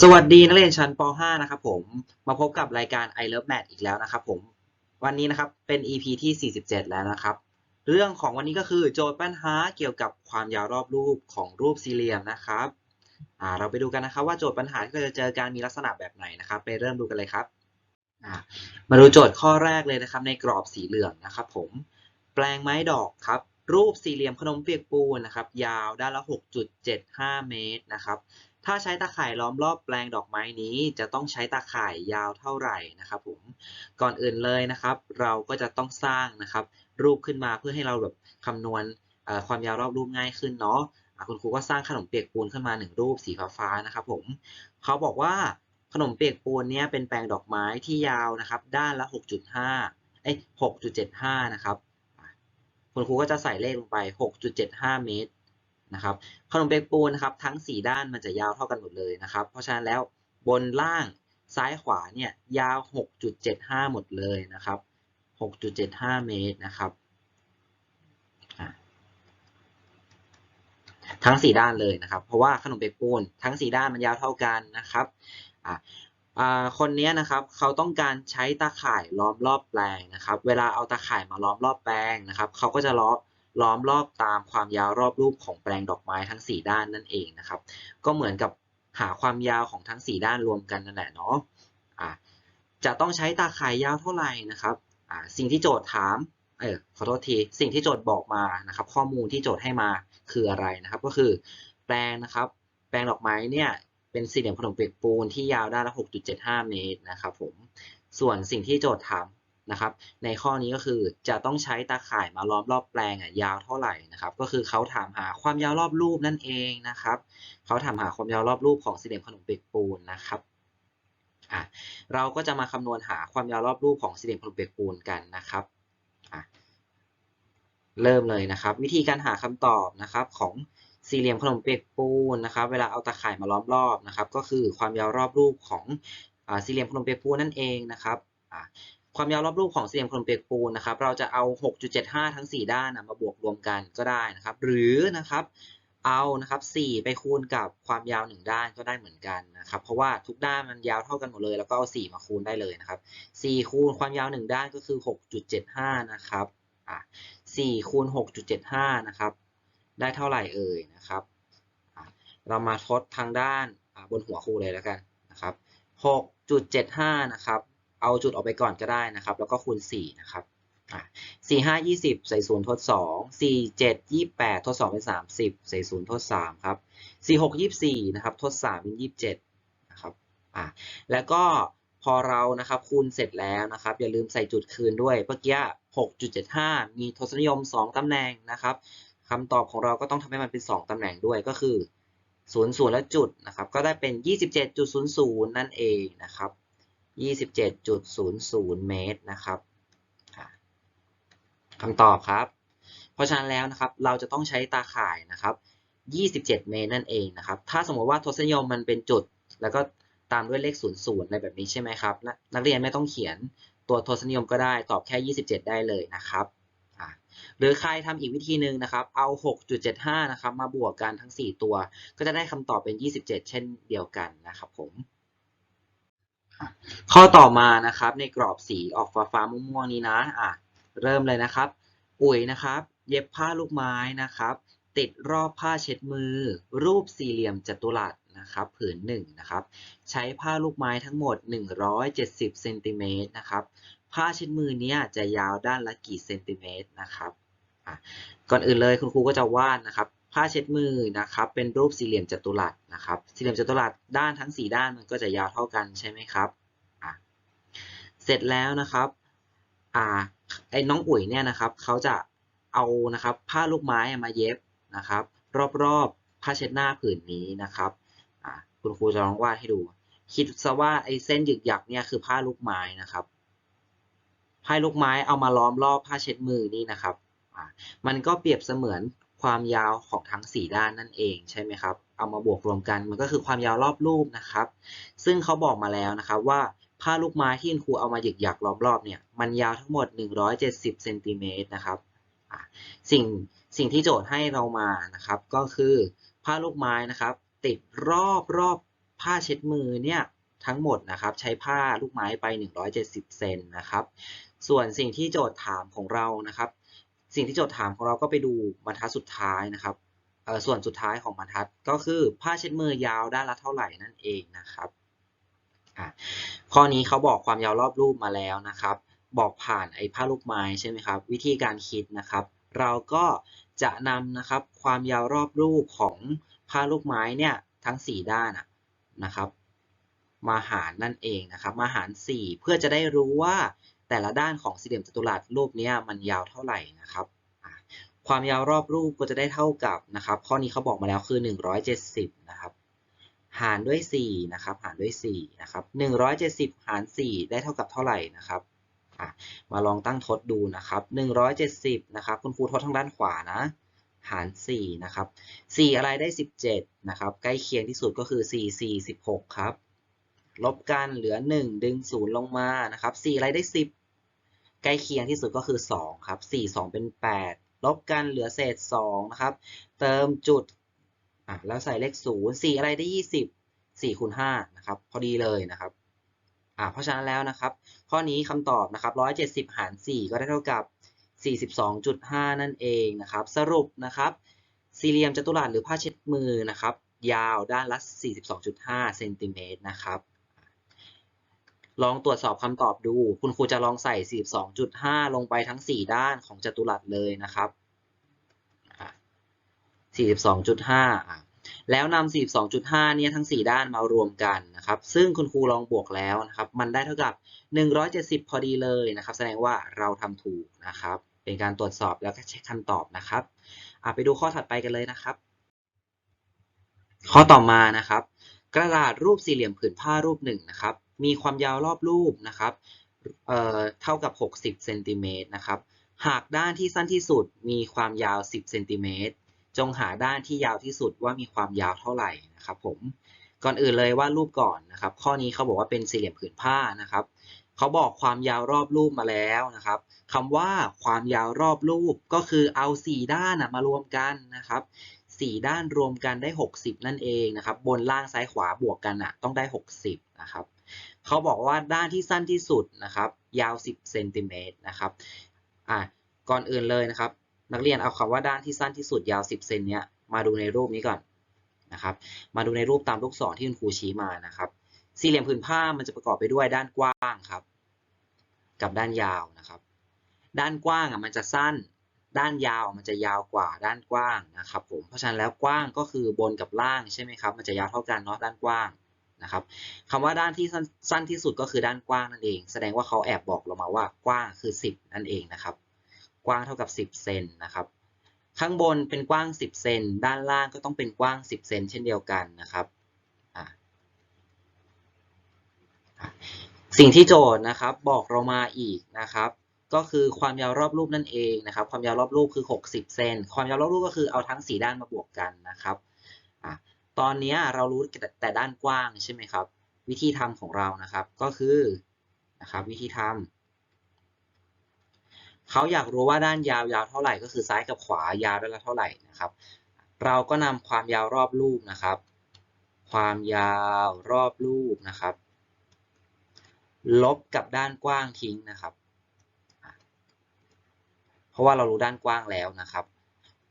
สวัสดีนักเรียนชั้นป .5 นะครับผมมาพบกับรายการ I Love Math อีกแล้วนะครับผมวันนี้นะครับเป็น EP ที่ 47 แล้วนะครับ เรื่องของวันนี้ก็คือโจทย์ปัญหาเกี่ยวกับความยาวรอบรูปของรูปสี่เหลี่ยมนะครับอ่าเราไปดูกันนะครับว่าโจทย์ปัญหาที่เราจะเจอการมีลักษณะแบบไหนนะครับ ไปเริ่มดูกันเลยครับอ่ามาดูโจทย์ข้อแรกเลยนะครับ ในกรอบสีเหลืองนะครับ ผมแปลงไม้ดอกครับรูปสี่เหลี่ยมขนมเปียกปูนนะครับยาวด้านละ 6.75 เมตรนะครับ ถ้าใช้ตาข่ายล้อมรอบแปลงดอกไม้นี้ จะต้องใช้ตาข่ายยาวเท่าไหร่นะครับผมก่อนอื่นเลยนะครับ เราก็จะต้องสร้างนะครับ รูปขึ้นมาเพื่อให้เราแบบคำนวณความยาวรอบรูปง่ายขึ้นเนาะคุณครูก็สร้างขนมเปียกปูนขึ้นมาหนึ่งรูปสีฟ้าๆนะครับผมเขาบอกว่าขนมเปียกปูนเนี้ยเป็นแปลงดอกไม้ที่ยาวนะครับ ด้านละ 6.5 เอ้ย 6.75 นะครับ คุณครูก็จะใส่เลขลงไป 6.75 เมตร นะครับขนมเปียกปูนนะครับทั้ง 4 ด้านมันจะยาวเท่ากันหมดเลยนะครับ เพราะฉะนั้นแล้วบนล่างซ้ายขวาเนี่ยยาว 6.75 หมดเลยนะครับ 6.75 เมตรนะครับทั้ง 4 ด้านเลยนะครับ เพราะว่าขนมเปียกปูนทั้ง 4 ด้านมันยาวเท่ากันนะครับคนนี้นะครับเขาต้องการใช้ตาข่ายล้อมรอบแปลงนะครับ เวลาเอาตาข่ายมาล้อมรอบแปลงนะครับเขาก็จะล้อม ล้อมรอบตามความยาวรอบรูปของแปลงดอกไม้ทั้ง 4 ด้านนั่นเองนะครับ ก็เหมือนกับหาความยาวของทั้ง 4 ด้านรวมกันนั่นแหละเนาะะจะต้องใช้ตาข่ายยาวเท่าไหร่นะครับ สิ่งที่โจทย์ถาม เออขอโทษที สิ่งที่โจทย์บอกมานะครับ ข้อมูลที่โจทย์ให้มาคืออะไรนะครับ ก็คือแปลงนะครับ แปลงดอกไม้เนี่ยเป็นสี่เหลี่ยมขนมเปียกปูนที่ยาวด้านละ 6.75 เมตรนะครับผม ส่วนสิ่งที่โจทย์ถาม นะครับ ในข้อนี้ก็คือจะต้องใช้ตาข่ายมาล้อมรอบแปลงอะยาวเท่าไหร่นะครับ ก็คือเขาถามหาความยาวรอบรูปนั่นเองนะครับเขาถามหาความยาวรอบรูปของสี่เหลี่ยมขนมเปียกปูนนะครับอะเราก็จะมาคำนวณหาความยาวรอบรูปของสี่เหลี่ยมขนมเปียกปูนกันนะครับอะเริ่มเลยนะครับ วิธีการหาคำตอบนะครับของสี่เหลี่ยมขนมเปียกปูนนะครับ เวลาเอาตาข่ายมาล้อมรอบนะครับ ก็คือความยาวรอบรูปของอสี่เหลี่ยมขนมเปียกปูนนั่นเองนะครับอะ ความยาวรอบรูปของสี่เหลี่ยมขนมเปียกปูนนะครับ เราจะเอา 6.75 ทั้ง 4 ด้านนะมาบวกรวมกันก็ได้นะครับ หรือนะครับเอานะครับ 4 ไปคูณกับความยาว 1 ด้านก็ได้เหมือนกันนะครับ เพราะว่าทุกด้านมันยาวเท่ากันหมดเลย แล้วก็เอา 4 มาคูณได้เลยนะครับ 4 คูณความยาว 1 ด้านก็คือ 6.75 นะครับ อะ4คูณ 6.75 นะครับ ได้เท่าไหร่เอ่ยนะครับ เรามาทดทางด้านบนหัวคูเลยแล้วกันนะครับ 6.75 นะครับ เอาจุดออกไปก่อนก็ได้นะครับ แล้วก็คูณ 4 นะครับอะ4 5 20ใส่0ทด2 4 7 28ทด2เป็น30ใส่0ทด3ครับ4 6 24นะครับทด3เป็น27นะครับอะแล้วก็พอเรานะครับคูณเสร็จแล้วนะครับอย่าลืมใส่จุดคืนด้วยเมื่อกี้6.75มีทศนิยม2ตำแหน่งนะครับคำตอบของเราก็ต้องทำให้มันเป็น2ตำแหน่งด้วยก็คือ0 0และจุดนะครับก็ได้เป็น27.00นั่นเองนะครับ 27.00 เมตรนะครับคำตอบครับ เพราะฉะนั้นแล้วนะครับเราจะต้องใช้ตาข่ายนะครับ 27 เมตรนั่นเองนะครับ ถ้าสมมติว่าทศนิยมมันเป็นจุด แล้วก็ตามด้วยเลข 00 อะไรแบบนี้ใช่ไหมครับนนักเรียนไม่ต้องเขียนตัวทศนิยมก็ได้ตอบแค่ 27 ได้เลยนะครับหรือใครทำอีกวิธีหนึ่งนะครับ เอา 6.75 นะครับ มาบวกกันทั้ง 4 ตัว ก็จะได้คำตอบเป็น 27 เช่นเดียวกันนะครับผม ข้อต่อมานะครับในกรอบสีออกฟ้าฟ้าม่วงๆนี้นะอะเริ่มเลยนะครับ ปุ๋ยนะครับ เย็บผ้าลูกไม้นะครับ ติดรอบผ้าเช็ดมือ รูปสี่เหลี่ยมจัตุรัสนะครับ ผืนหนึ่งนะครับ ใช้ผ้าลูกไม้ทั้งหมด 170เซนติเมตรนะครับผ้าเช็ดมือเนี้ยจะยาวด้านละกี่เซนติเมตรนะครับก่อนอื่นเลยคุณครูก็จะวาดนะครับ ผ้าเช็ดมือนะครับ เป็นรูปสี่เหลี่ยมจัตุรัสนะครับ สี่เหลี่ยมจัตุรัสด้านทั้ง 4 ด้านมันก็จะยาวเท่ากันใช่ไหมครับอะเสร็จแล้วนะครับอ่าไอ้น้องอุ๋ยเนี่ยนะครับเขาจะเอานะครับผ้าลูกไม้มาเย็บนะครับ รอบๆผ้าเช็ดหน้าผืนนี้นะครับอ่าคุณครูจะลองวาดให้ดู คิดซะว่าไอ้เส้นหยึกหยักเนี่ยคือผ้าลูกไม้นะครับผ้าลูกไม้เอามาล้อมรอบผ้าเช็ดมือนี่นะครับมันก็เปรียบเสมือน ความยาวของทั้ง 4 ด้านนั่นเองใช่ไหมครับ เอามาบวกรวมกันมันก็คือความยาวรอบรูปนะครับ ซึ่งเขาบอกมาแล้วนะครับว่าผ้าลูกไม้ที่คุณครูเอามาหยึกหยักล้อมรอบเนี่ยมันยาวทั้งหมด 170เซนติเมตรนะครับสิ่งสิ่งที่โจทย์ให้เรามานะครับ ก็คือผ้าลูกไม้นะครับ ติดรอบรอบผ้าเช็ดมือเนี่ยทั้งหมดนะครับใช้ผ้าลูกไม้ไป 170 เซนนะครับ ส่วนสิ่งที่โจทย์ถามของเรานะครับ สิ่งที่โจทย์ถามของเราก็ไปดูบรรทัดสุดท้ายนะครับส่วนสุดท้ายของบรรทัดก็คือผ้าเช็ดมือยาวด้านละเท่าไหร่นั่นเองนะครับข้อนี้เขาบอกความยาวรอบรูปมาแล้วนะครับ บอกผ่านไอ้ผ้าลูกไม้ใช่ไหมครับ วิธีการคิดนะครับ เราก็จะนำนะครับความยาวรอบรูปของผ้าลูกไม้เนี่ยทั้ง 4 ด้านนะครับ มาหารนั่นเองนะครับ มาหาร 4 เพื่อจะได้รู้ว่า แต่ละด้านของสี่เหลี่ยมจัตุรัสรูปนี้มันยาวเท่าไหร่นะครับ ความยาวรอบรูปก็จะได้เท่ากับนะครับ ข้อนี้เขาบอกมาแล้วคือ 170 นะครับ หารด้วย 4 นะครับ หารด้วย 4 นะครับ 170 หาร 4 ได้เท่ากับเท่าไหร่นะครับมาลองตั้งทดดูนะครับ 170 นะครับ คุณครูทดทางด้านขวานะ หาร 4 นะครับ 4 อะไรได้ 17 นะครับ ใกล้เคียงที่สุดก็คือ 4 4 16 ครับ ลบกันเหลือ 1 ดึง 0 ลงมา นะครับ 4 อะไรได้ 10 ใกล้เคียงที่สุดก็คือ 2 ครับ 4 2 เป็น 8 ลบกันเหลือเศษ 2 นะครับ เติมจุดอะแล้วใส่เลข 0 4 อะไรได้ 20 4คูณ5นะครับ พอดีเลยนะครับอ่าเพราะฉะนั้นแล้วนะครับ ข้อนี้คำตอบนะครับ 170 หาร 4 ก็ได้เท่ากับ 42.5 นั่นเองนะครับ สรุปนะครับ สี่เหลี่ยมจัตุรัสหรือผ้าเช็ดมือนะครับ ยาวด้านละ 42.5 เซนติเมตรนะครับ ลองตรวจสอบคำตอบดู คุณครูจะลองใส่ 42.5 ลงไปทั้ง 4 ด้านของจัตุรัสเลยนะครับอะ42.5อะแล้วนำ42.5 เนี่ยทั้ง 4 ด้านมารวมกันนะครับ ซึ่งคุณครูลองบวกแล้วนะครับ มันได้เท่ากับ 170 พอดีเลยนะครับ แสดงว่าเราทำถูกนะครับ เป็นการตรวจสอบแล้วก็เช็คคำตอบนะครับไปดูข้อถัดไปกันเลยนะครับ ข้อต่อมานะครับ กระดาษรูปสี่เหลี่ยมผืนผ้ารูปหนึ่งนะครับ มีความยาวรอบรูปนะครับเเท่ากับ 60เซนติเมตรนะครับ หากด้านที่สั้นที่สุดมีความยาว 10เซนติเมตร จงหาด้านที่ยาวที่สุดว่ามีความยาวเท่าไหร่นะครับผม ก่อนอื่นเลยวาดรูปก่อนนะครับ ข้อนี้เขาบอกว่าเป็นสี่เหลี่ยมผืนผ้านะครับเขาบอกความยาวรอบรูปมาแล้วนะครับคำว่าความยาวรอบรูปก็คือเอา 4 ด้านมารวมกันนะครับ4ด้านรวมกันได้ 60 นั่นเองนะครับ บนล่างซ้ายขวาบวกกันอะต้องได้ 60 นะครับ เขาบอกว่าด้านที่สั้นที่สุดนะครับ ยาว 10เซนติเมตรนะครับอะก่อนอื่นเลยนะครับ นักเรียนเอาคำว่าด้านที่สั้นที่สุดยาว 10เซนเนี้ยมาดูในรูปนี้ก่อนนะครับ มาดูในรูปตามลูกศรที่คุณครูชี้มานะครับ สี่เหลี่ยมผืนผ้ามันจะประกอบไปด้วยด้านกว้างครับ กับด้านยาวนะครับ ด้านกว้างอะมันจะสั้น ด้านยาวมันจะยาวกว่าด้านกว้างนะครับผม เพราะฉะนั้นแล้วกว้างก็คือบนกับล่างใช่ไหมครับ มันจะยาวเท่ากันเนาะด้านกว้าง นะครับคำว่าด้านที่สั้นที่สุดก็คือด้านกว้างนั่นเอง แสดงว่าเขาแอบบอกเรามาว่ากว้างคือ 10 นั่นเองนะครับ กว้างเท่ากับ 10เซนนะครับ ข้างบนเป็นกว้าง 10เซนด้านล่างก็ต้องเป็นกว้าง 10เซนเช่นเดียวกันนะครับสิ่งที่โจทย์นะครับบอกเรามาอีกนะครับ ก็คือความยาวรอบรูปนั่นเองนะครับ ความยาวรอบรูปคือ 60 เซนความยาวรอบรูปก็คือเอาทั้ง 4 ด้านมาบวกกันนะครับอะ ตอนนี้เรารู้แต่ด้านกว้างใช่ไหมครับ วิธีทำของเรานะครับก็คือนะครับวิธีทำเขาอยากรู้ว่าด้านยาวยาวเท่าไหร่ก็คือซ้ายกับขวายาวด้านละเท่าไหร่นะครับ เราก็นำความยาวรอบรูปนะครับ ความยาวรอบรูปนะครับ ลบกับด้านกว้างทิ้งนะครับ เพราะว่าเรารู้ด้านกว้างแล้วนะครับ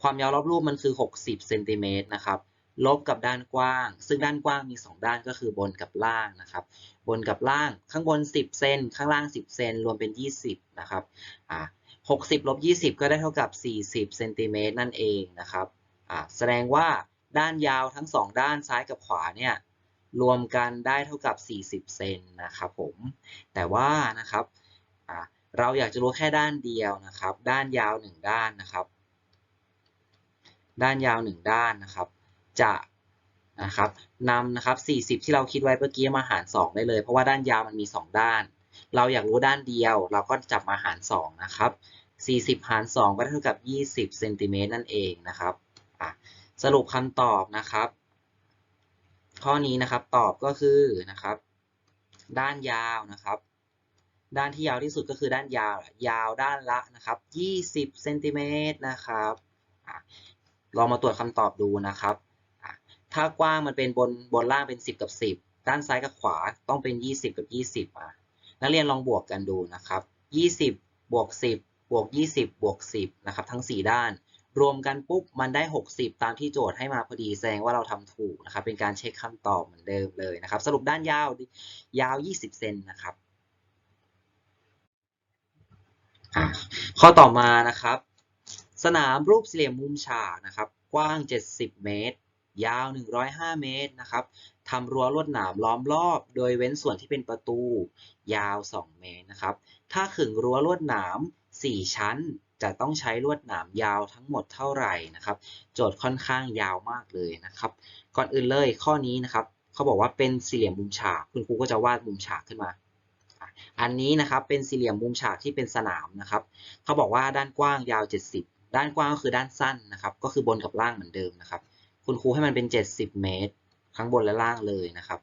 ความยาวรอบรูปมันคือ 60เซนติเมตรนะครับ ลบกับด้านกว้าง ซึ่งด้านกว้างมี 2 ด้านก็คือบนกับล่างนะครับ บนกับล่าง ข้างบน 10 เซน ข้างล่าง 10 เซน รวมเป็น 20 นะครับ อ่า60ลบ20 ก็ได้เท่ากับ 40 เซนติเมตรนั่นเองนะครับ อ่า แสดงว่าด้านยาวทั้ง 2 ด้านซ้ายกับขวาเนี่ย รวมกันได้เท่ากับ 40 เซนนะครับผม แต่ว่านะครับเราอยากจะรู้แค่ด้านเดียวนะครับ ด้านยาว 1 ด้านนะครับ ด้านยาว 1 ด้านนะครับ จะนะครับนำนะครับ 40 ที่เราคิดไว้เมื่อกี้มาหาร 2 ได้เลย เพราะว่าด้านยาวมันมี 2 ด้าน เราอยากรู้ด้านเดียว เราก็จับมาหาร 2 นะครับ 40 หาร 2 ก็เท่ากับ 20เซนติเมตรนั่นเองนะครับสรุปคำตอบนะครับ ข้อนี้นะครับตอบก็คือนะครับ ด้านยาวนะครับ ด้านที่ยาวที่สุดก็คือด้านยาว ยาวด้านละนะครับ 20เซนติเมตรนะครับลองมาตรวจคำตอบดูนะครับ ถ้ากว้างมันเป็นบนบนล่างเป็น 10 กับ 10 ด้านซ้ายกับขวาต้องเป็น 20 กับ 20อะนักเรียนลองบวกกันดูนะครับ 20 บวก 10 บวก 20 บวก 10 นะครับ ทั้ง 4 ด้าน รวมกันปุ๊บมันได้ 60 ตามที่โจทย์ให้มาพอดีแสดงว่าเราทำถูกนะครับ เป็นการเช็คคำตอบเหมือนเดิมเลยนะครับ สรุปด้านยาวยาว 20 เซนนะครับข้อต่อมานะครับ สนามรูปสี่เหลี่ยมมุมฉากนะครับ กว้าง 70 เมตร ยาว 105 เมตรนะครับทำรั้วลวดหนามล้อมรอบ โดยเว้นส่วนที่เป็นประตู ยาว 2 เมตรนะครับ ถ้าขึงรั้วลวดหนาม 4 ชั้น จะต้องใช้ลวดหนามยาวทั้งหมดเท่าไหร่นะครับ โจทย์ค่อนข้างยาวมากเลยนะครับ ก่อนอื่นเลยข้อนี้นะครับ เขาบอกว่าเป็นสี่เหลี่ยมมุมฉาก คุณครูก็จะวาดมุมฉากขึ้นมา อันนี้นะครับเป็นสี่เหลี่ยมมุมฉากที่เป็นสนามนะครับ เขาบอกว่าด้านกว้างยาว 70 ด้านกว้างก็คือด้านสั้นนะครับ ก็คือบนกับล่างเหมือนเดิมนะครับ คุณครูให้มันเป็น 70 เมตรทั้งบนและล่างเลยนะครับ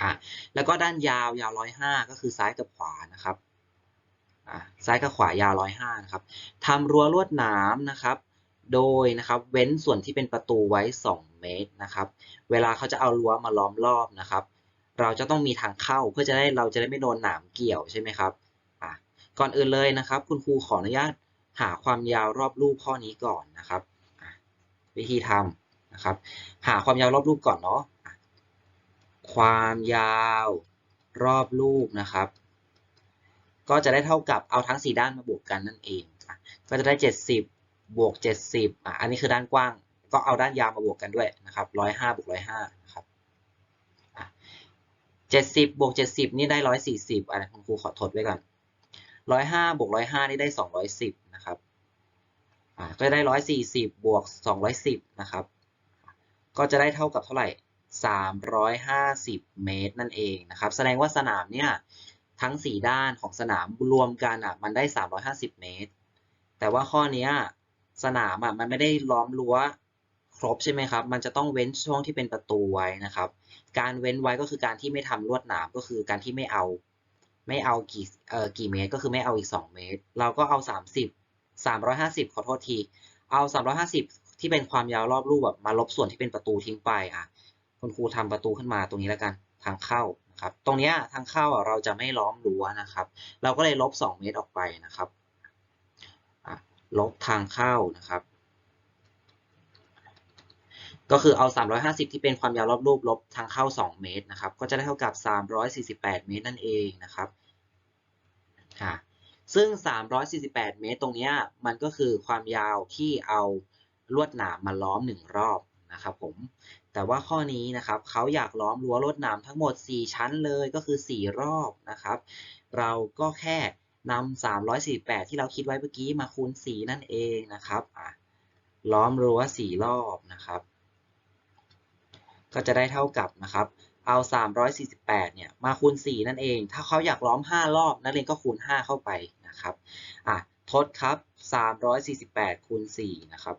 อ่าแล้วก็ด้านยาวยาว105ก็คือซ้ายกับขวานะครับอ่าซ้ายกับขวายาว105นะครับทำรั้วลวดหนามนะครับ โดยนะครับเว้นส่วนที่เป็นประตูไว้ 2 เมตรนะครับ เวลาเขาจะเอารั้วมาล้อมรอบนะครับ เราจะต้องมีทางเข้าเพื่อจะได้เราจะได้ไม่โดนหนามเกี่ยวใช่ไหมครับอ่าก่อนอื่นเลยนะครับ คุณครูขออนุญาตหาความยาวรอบรูปข้อนี้ก่อนนะครับ วิธีทำนะครับ หาความยาวรอบรูปก่อนเนาะความยาวรอบรูปนะครับ ก็จะได้เท่ากับเอาทั้ง 4 ด้านมาบวกกันนั่นเอง ก็จะได้ 70 บวก 70อะอันนี้คือด้านกว้าง ก็เอาด้านยาวมาบวกกันด้วยนะครับ105บวก105นะครับ70บวก70 นี่ได้ 140อันนี้คุณครูขอทดไว้ก่อน105บวก105 นี่ได้ 210 นะครับอ่าก็ได้140บวก210นะครับ ก็จะได้เท่ากับเท่าไหร่350เมตรนั่นเองนะครับ แสดงว่าสนามเนี่ยทั้ง4ด้านของสนามรวมกันอะมันได้350เมตร แต่ว่าข้อนี้สนามอะมันไม่ได้ล้อมรั้วครบใช่ไหมครับ มันจะต้องเว้นช่วงที่เป็นประตูไว้นะครับ การเว้นไว้ก็คือการที่ไม่ทำลวดหนามก็คือการที่ไม่เอา ไม่เอากี่เอ่อกี่เมตรก็คือไม่เอาอีก 2 เมตร เราก็เอา 30 350 ขอโทษที เอา 350 ที่เป็นความยาวรอบรูปแบบมาลบส่วนที่เป็นประตูทิ้งไปอะคุณครูทำประตูขึ้นมาตรงนี้แล้วกันทางเข้านะครับ ตรงนี้ทางเข้าเราจะไม่ล้อมรั้วนะครับ เราก็เลยลบ 2 เมตรออกไปนะครับลบทางเข้านะครับ ก็คือเอา 350 ที่เป็นความยาวรอบรูปลบทางเข้า 2 เมตรนะครับ ก็จะได้เท่ากับ 348 เมตรนั่นเองนะครับค่ะ ซึ่ง 348 เมตรตรงนี้มันก็คือความยาวที่เอาลวดหนามมาล้อม 1 รอบนะครับผม แต่ว่าข้อนี้นะครับเขาอยากล้อมรั้วลวดหนามทั้งหมด 4 ชั้นเลยก็คือ 4 รอบนะครับ เราก็แค่นำ348 ที่เราคิดไว้เมื่อกี้มาคูณ 4 นั่นเองนะครับล้อมรั้ว 4 รอบนะครับ ก็จะได้เท่ากับนะครับ เอา 348 เนี่ย มาคูณ 4 นั่นเอง ถ้าเขาอยากล้อม 5 รอบ นักเรียนก็คูณ 5 เข้าไปนะครับ อะ ทดครับ 348 คูณ 4 นะครับ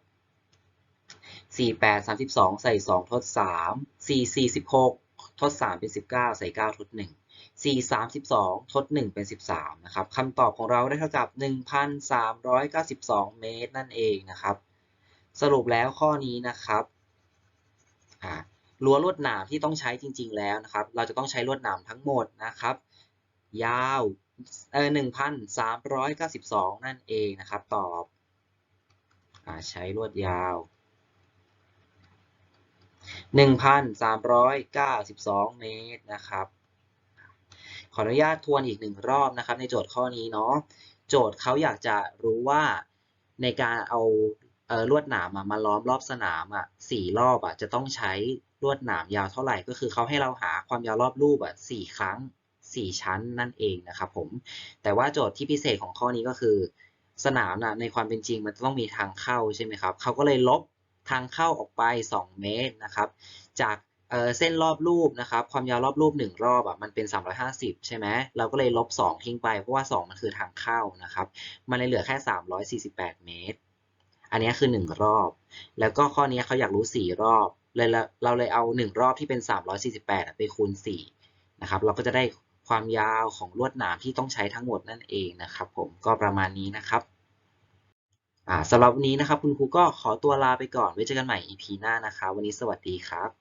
4 8 32 ใส่ 2 ทด 3 4 4 16ทด 3 เป็น 19 ใส่ 9 ทด 1 4 32 ทด 1 เป็น 13 นะครับ คำตอบของเราได้เท่ากับ 1,392 เมตรนั่นเองนะครับ สรุปแล้วข้อนี้นะครับ อ่า รั้วลวดหนามที่ต้องใช้จริง ๆ แล้วนะครับ เราจะต้องใช้ลวดหนามทั้งหมดนะครับ ยาวเออ1,392นั่นเองนะครับ ตอบอใช้ลวดยาว1,392เมตรนะครับ ขออนุญาตทวนอีกหนึ่งรอบนะครับ ในโจทย์ข้อนี้เนาะโจทย์เขาอยากจะรู้ว่าในการเอา เออลวดหนามมาล้อมรอบสนามอะสี่รอบอะจะต้องใช้ลวดหนามยาวเท่าไหร่ก็คือเขาให้เราหาความยาวรอบรูปอะสี่ครั้งสี่ชั้นนั่นเองนะครับผมแต่ว่าโจทย์ที่พิเศษของข้อนี้ก็คือ สนามนะในความเป็นจริงมันต้องมีทางเข้าใช่ไหมครับเขาก็เลยลบทางเข้าออกไป 2 เมตรนะครับจากเเส้นรอบรูปนะครับความยาวรอบรูป 1 รอบอะมันเป็น 350 ใช่ไหมเราก็เลยลบ 2 ทิ้งไปเพราะว่า 2 มันคือทางเข้านะครับมันเลยเหลือแค่ 348 เมตร อันนี้คือ 1 รอบ แล้วก็ข้อนี้เขาอยากรู้ 4 รอบเลยเราเลยเอา 1 รอบที่เป็น 348 ไปคูณ 4 นะครับ เราก็จะได้ความยาวของลวดหนามที่ต้องใช้ทั้งหมดนั่นเองนะครับ ผมก็ประมาณนี้นะครับสำหรับวันนี้นะครับ คุณครูก็ขอตัวลาไปก่อนไว้เจอกันใหม่ EP หน้านะครับ วันนี้สวัสดีครับ